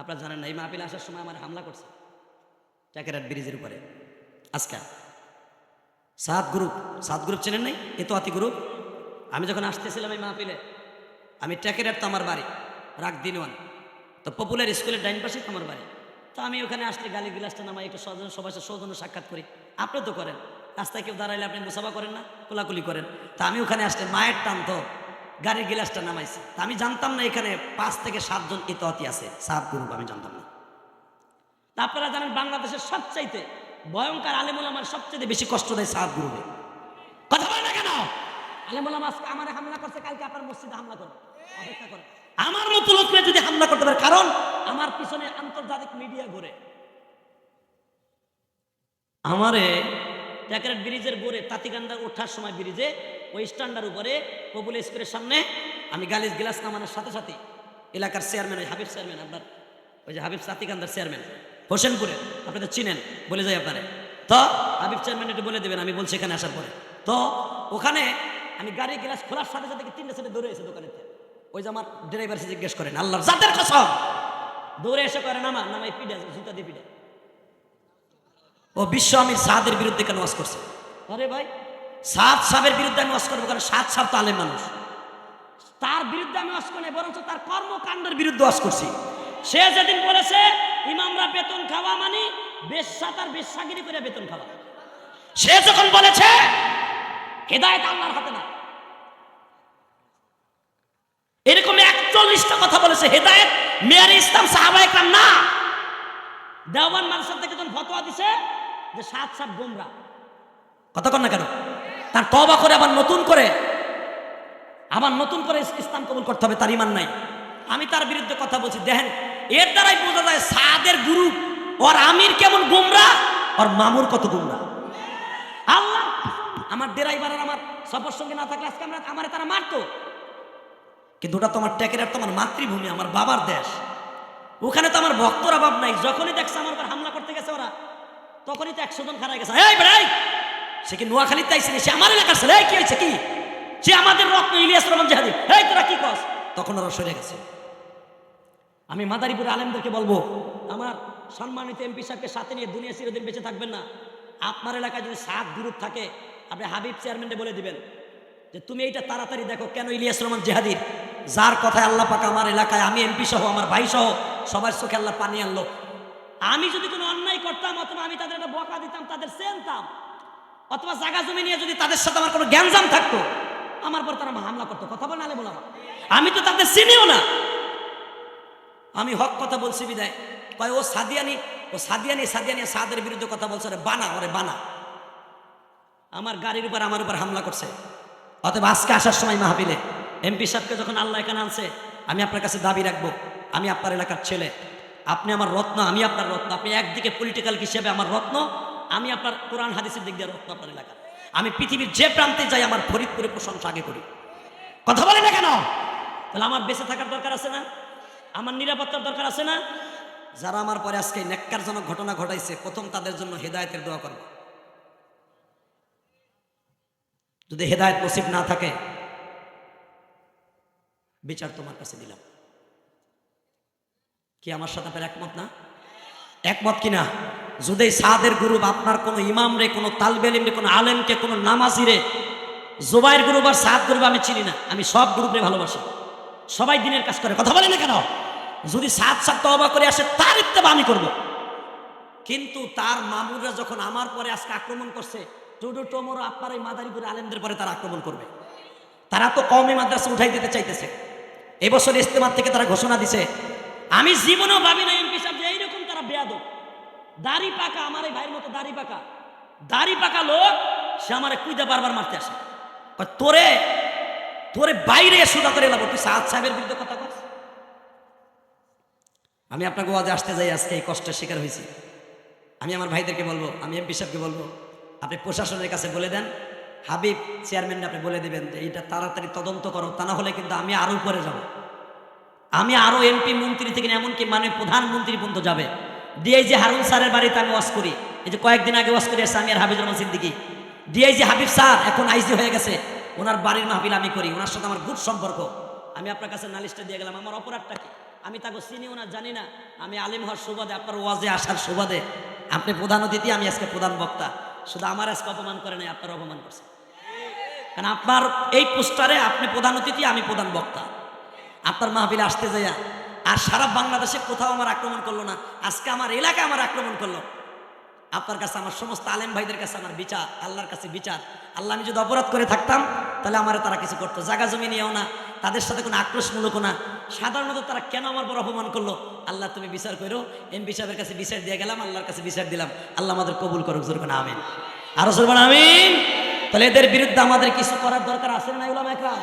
আপনারা জানেন না, এই মাহফিল আসার সময় আমার হামলা করছে। ট্যাকেরাট ব্রিজের উপরে। আজকে সাত গ্রুপ সাত গ্রুপ চেনেন নাই? এ তো আতি গ্রুপ আমি যখন আসতেছিলাম এই মাহফিলে, আমি ট্যাকেরাট তো আমার বাড়ি রাগ দিনওয়ান তো পপুলার স্কুলের ডাইন পাশে আমার বাড়ি। তো আমি ওখানে আসলে গালি গিলাসটা নামাই, একটু সজন সবাই সৌজন্য সাক্ষাৎ করি। আপনি তো করেন। রাস্তায় কেউ দাঁড়াইলে আপনি মুসাফা করেন না, কোলাকুলি করেন। তা আমি ওখানে আসলে মায়ের টান তো গাড়ির গিলাসটা নামাইছে। আমি জানতাম না এখানে পাঁচ থেকে সাতজন ইতহাতি আছে। সাত গ্রুপ আমি জানতাম না। তা আপনারা জানেন বাংলাদেশের সবচাইতে ভয়ঙ্কর আলেমুল আমার সবচেয়ে বেশি কষ্ট দেয় সাত গ্রুপে কথা বলে না কেন? আলেমুল আজকে আমার হামলা করছে, কালকে আপনার মসজিদে হামলা করবে। অপেক্ষা করেন আমার মতো লোকরা যদি হামলা করতে পারে, কারণ আমার পিছনে আন্তর্জাতিক মিডিয়া ঘুরে। আমারে ট্যাকারেট ব্রিজের গোড়ে তাঁতিগান্ডা ওঠার সময় ব্রিজে ওই স্ট্যান্ডার উপরে পপুলার স্কুলের সামনে আমি গালিজ গিলাস নামানোর সাথে সাথে এলাকার চেয়ারম্যান, ওই হাবিব চেয়ারম্যান আপনার, ওই যে হাবিব তাঁতিকান্দার চেয়ারম্যান হোসেনপুরে আপনি তো চিনেন, বলে যাই আপনারে। তো হাবিব চেয়ারম্যান একটু বলে দেবেন, আমি বলছি এখানে আসার পরে। তো ওখানে আমি গাড়ি গ্লাস খোলার সাথে সাথে তিনটে সাথে দৌড়ে এসে দোকানেতে ওই যে আমার ড্রাইভার জিজ্ঞেস করেন আল্লাহ জাতের কসম। দৌড়ে এসে করে নামা, নামাই পিঠে, জুতা দিয়ে পিঠে। ও বিশ্ব আমির সাদের বিরুদ্ধে কেন ওয়াজ করছে? আরে ভাই। সাত সাহেবের বিরুদ্ধে আমি ওয়াজ করব কারণ সাত সাহেব তো আলেম মানুষ। তার বিরুদ্ধে আমি ওয়াজ করি বরঞ্চ তার কর্মকাণ্ডের বিরুদ্ধে ওয়াজ করছি। সে যেদিন বলেছে ইমামরা বেতন খাওয়া মানে বেশ্যা তার বেশ্যাগিরি করে বেতন খাওয়া। সে যখন বলেছে হেদায়ত আল্লাহর হাতে না এরকম একচল্লিশটা কথা বলেছে হেদায়ত মেয়ারি ইসলাম সাহাবা একরাম না। দেওয়ান মানুষের থেকে যখন যে সাত সাত গোমরা। কথা কর না কেন? তার তবা করে আবার নতুন করে, আবার নতুন করে ইসলাম কবুল করতে হবে, তার ইমান নাই। আমি তার বিরুদ্ধে কথা বলছি, দেখেন, এর দ্বারাই বোঝা যায় সাদের গুরু ওর আমির কেমন গুমরা, ওর মামুর কত গুমরা। আল্লাহ, আমার ড্রাইভার আমার সবার সঙ্গে না থাকলে আজকে আমরা আমার তারা মারতো। কিন্তু ওটা তোমার ট্যাকের তো আমার মাতৃভূমি, আমার বাবার দেশ। ওখানে তো আমার ভক্তর অভাব নাই, যখনই দেখছে আমার হামলা করতে গেছে ওরা তখনই তো একশো জন খারাপ গেছে। এই বেড়াই! সে কি নোয়াখালীতে আইসিনি সে আমার এলাকার ছেলে? কি হয়েছে কি? সে আমাদের রত্ন ইলিয়াস রহমান জাহাদি। এই তোরা কি কস? তখন ওরা সরে গেছে। আমি মাদারীপুর আলেমদেরকে বলব, আমার সম্মানিত এমপি সাহেবকে সাথে নিয়ে দুনিয়া চিরদিন বেঁচে থাকবেন না। আপনার এলাকায় যদি সাত গ্রুপ থাকে, আপনি হাবিব চেয়ারম্যানকে বলে দিবেন যে, তুমি এইটা তাড়াতাড়ি দেখো কেন ইলিয়াস রহমান জেহাদির? যার কথায় আল্লাহ পাক আমার এলাকায়, আমি এমপি সহ, আমার ভাই সহ, সবার চোখে আল্লাহ পানি আনলো। আমি যদি কোনো অন্যায় করতাম অথবা আমি তাদের একটা বকা দিতাম, তাদের চেনতাম, অথবা জায়গা জমি নিয়ে যদি তাদের সাথে আমার কোনো জ্ঞানজাম থাকতো, আমার পর তারা হামলা করতো। কথা বলে নালে বলা আমি তো তাদের চিনিও না। আমি হক কথা বলছি বিদায়। কয়, ও সাদিয়ানি ও সাদিয়ানি সাদিয়ানি সাদের বিরুদ্ধে কথা বলছে রে, বানা, ওরে বানা। আমার গাড়ির উপর, আমার উপর হামলা করছে। অতএব আজকে আসার সময় মাহফিলে এমপি সাহেবকে যখন আল্লাহ এখানে আনছে, আমি আপনার কাছে দাবি রাখব। আমি আপনার এলাকার ছেলে। আপনি আমার রত্ন, আমি আপনার রত্ন। আপনি একদিকে পলিটিক্যাল হিসেবে আমার রত্ন, আমি আপনার কোরআন হাদিসের দিক দিয়ে রত্ন আপনার এলাকার আমি পৃথিবীর যে প্রান্তে যাই, আমার ফরিদপুরে প্রশংসা আগে করি। কথা বলে না কেন? তাহলে আমার বেঁচে থাকার দরকার আছে না? আমার নিরাপত্তার দরকার আছে না? যারা আমার পরে আজকে নেককারজনক ঘটনা ঘটাইছে, প্রথম তাদের জন্য হেদায়তের দোয়া করব। যদি হেদায়ত নসিব না থাকে, বিচার তোমার কাছে দিলাম কি আমার সাথে আপনার একমত না? একমত কিনা যদি সাদের গ্রুপ আপনার কোনো ইমাম রে, কোনো তালবেলিম রে, কোনো আলেমকে কোনো নামাজি রে, জোবাইর গ্রুপ আর সাদ গ্রুপ আমি চিনি না। আমি সব গ্রুপে ভালোবাসি। সবাই দিনের কাজ করে। কথা বলে না কেন? যদি সাত সাত তবা করে আসে, তার ইত্তেবা আমি করব। কিন্তু তার মামুররা যখন আমার পরে আজকে আক্রমণ করছে, টুডু টোমর আপনার এই মাদারীপুর আলেমদের পরে তারা আক্রমণ করবে। তারা তো কমে মাদ্রাসা উঠাই দিতে চাইতেছে। এবছর ইস্তেমার থেকে তারা ঘোষণা দিছে আমি জীবনেও ভাবি না এমপি সাহেব, যে এইরকম তারা বেয়াদব। দাড়ি পাকা, আমার এই ভাইয়ের মতো দাড়ি পাকা। দাড়ি পাকা লোক, সে আমার কুইদা বারবার মারতে আসে। তোরে তোরে বাইরে সুদা করে লাভ তুই সাদ সাহেবের বিরুদ্ধে কথা কর আমি আপনাকে ওয়াজে আসতে যাই, আজকে এই কষ্টের শিকার হয়েছি। আমি আমার ভাইদেরকে বলব, আমি এমপি সাহেবকে বলব, আপনি প্রশাসনের কাছে বলে দেন। হাবিব চেয়ারম্যান আপনি বলে দেবেন যে, এইটা তাড়াতাড়ি তদন্ত করো, তা না হলে কিন্তু আমি আরও উপরে যাব। আমি আরও এমপি মন্ত্রী থেকে এমনকি মানে প্রধানমন্ত্রী পর্যন্ত যাবে। ডিআইজি হারুন স্যারের বাড়িতে আমি ওয়াশ করি। এই যে কয়েকদিন আগে ওয়াশ করি আসছে আমি আর হাবিব রহমান সিদ্দিকি। ডিআইজি হাবিব স্যার, এখন আইজি হয়ে গেছে। ওনার বাড়ির মাহফিল আমি করি। ওনার সাথে আমার গুড সম্পর্ক। আমি আপনার কাছে নালিশটা দিয়ে গেলাম, আমার অপরাধটা কি? আমি তাকে চিনিও না জানি না। আমি আলিম হওয়ার সুবাদে, আপনার ওয়াজে আসার সুবাদে। আপনি প্রধান অতিথি, আমি আজকে প্রধান বক্তা। শুধু আমার আজকে অপমান করে নাই, আপনার অপমান করছে কারণ আপনার এই পোস্টারে আপনি প্রধান অতিথি, আমি প্রধান বক্তা। আপনার মাহবিলে আসতে যাইয়া, আর সারা বাংলাদেশে কোথাও আমার আক্রমণ করল না। আজকে আমার এলাকায় আমার আক্রমণ করল। আপনার কাছে আমার সমস্ত আলেম ভাইদের কাছে আমার বিচার, আল্লাহর কাছে বিচার। আল্লাহ, আমি যদি অপরাধ করে থাকতাম, তাহলে আমার তারা কিছু করতো। জায়গা জমি নিয়েও না, তাদের সাথে কোনো আক্রোশমূলক না। সাধারণত তারা কেন আমার বড় অপমান করল? আল্লাহ, তুমি বিচার করো। এমপি সাহেবের কাছে বিচার দিয়ে গেলাম, আল্লাহর কাছে বিচার দিলাম। আল্লাহ আমাদের কবুল করুক, জোর করে আমিন। আরও জোর আমিন। তাহলে এদের বিরুদ্ধে আমাদের কিছু করার দরকার আছে না একরাম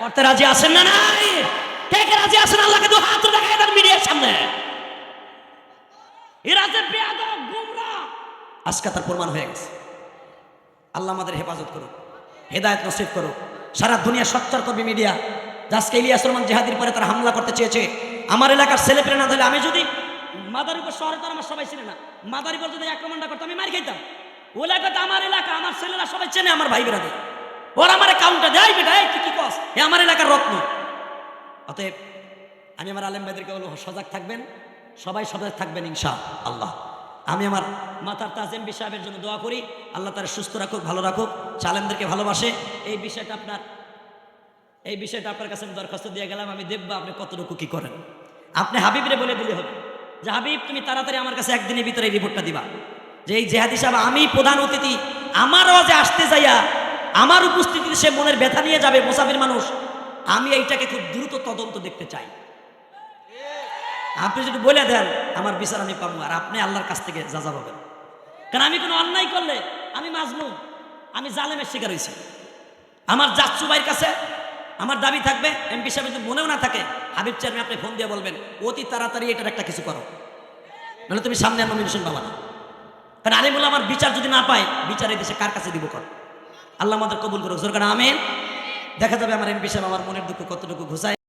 করতে রাজি আছেন না নাই? কে কে রাজি আছেন? আল্লাহকে দু হাত দেখায় দেন মিডিয়ার সামনে। এরা যে বেয়াদব, গুমরা। আজকে তার প্রমাণ হয়ে গেছে। আল্লাহ আমাদের হেফাজত করুক, হেদায়ত নসিব করুক। সারা দুনিয়া সচ্চার করবে মিডিয়া। আজকে ইলিয়াস রহমান জেহাদির পরে তারা হামলা করতে চেয়েছে। আমার এলাকার ছেলে পেলে না আমি যদি মাদারীপুর শহরে তো আমার সবাই ছিল না। মাদারীপুর যদি আক্রমণটা করতো, আমি মারি খাইতাম। এলাকাতে আমার এলাকা, আমার ছেলেরা সবাই চেনে, আমার ভাই বেড়াদের ওরা আমার কাউন্টা দেয় বেটা, এই তুই কি কস? এ আমার এলাকার রত্ন। অতএব আমি আমার আলেম ভাইদেরকে বলব, সজাগ থাকবেন, সবাই সজাগ থাকবেন ইনশা আল্লাহ আমি আমার মাতার তাজেম বি সাহেবের জন্য দোয়া করি, আল্লাহ তারা সুস্থ রাখুক, ভালো রাখুক চালেমদেরকে ভালোবাসে। এই বিষয়টা আপনার, এই বিষয়টা আপনার কাছে আমি দরখাস্ত দিয়ে গেলাম, আমি দেখব আপনি কতটুকু কি করেন। আপনি হাবিবরে বলে দিলে হবে যে, হাবিব, তুমি তাড়াতাড়ি আমার কাছে একদিনের ভিতরে রিপোর্টটা দিবা। যে এই জেহাদি সাহেব, আমি প্রধান অতিথি, আমার আওয়াজে আসতে যাইয়া আমার উপস্থিতিতে সে মনের ব্যথা নিয়ে যাবে, মুসাফির মানুষ। আমি এইটাকে খুব দ্রুত তদন্ত দেখতে চাই। আপনি যদি বলে দেন, আমার বিচার আমি পাবো, আর আপনি আল্লাহর কাছ থেকে যা যা পাবেন। কারণ আমি কোনো অন্যায় করলে, আমি মাজলুম, আমি জালেমের শিকার হয়েছি। আমার জাচ্চু ভাইয়ের কাছে আমার দাবি থাকবে, এমপি সাহেব যদি মনেও না থাকে, হাবিব চেয়ারম্যান আপনি ফোন দিয়ে বলবেন, অতি তাড়াতাড়ি এটার একটা কিছু করো। নাহলে তুমি সামনে আমার নমিনেশন পাবা না। কারণ আলিমুল্লাহ আমার বিচার যদি না পায়, বিচার এই দেশে কার কাছে দিব কর? আল্লাহ আমাদের কবুল করুক। সরকার আমেন। দেখা যাবে আমার এমপি সাহেব আমার মনের দুঃখ কতটুকু ঘুষায়।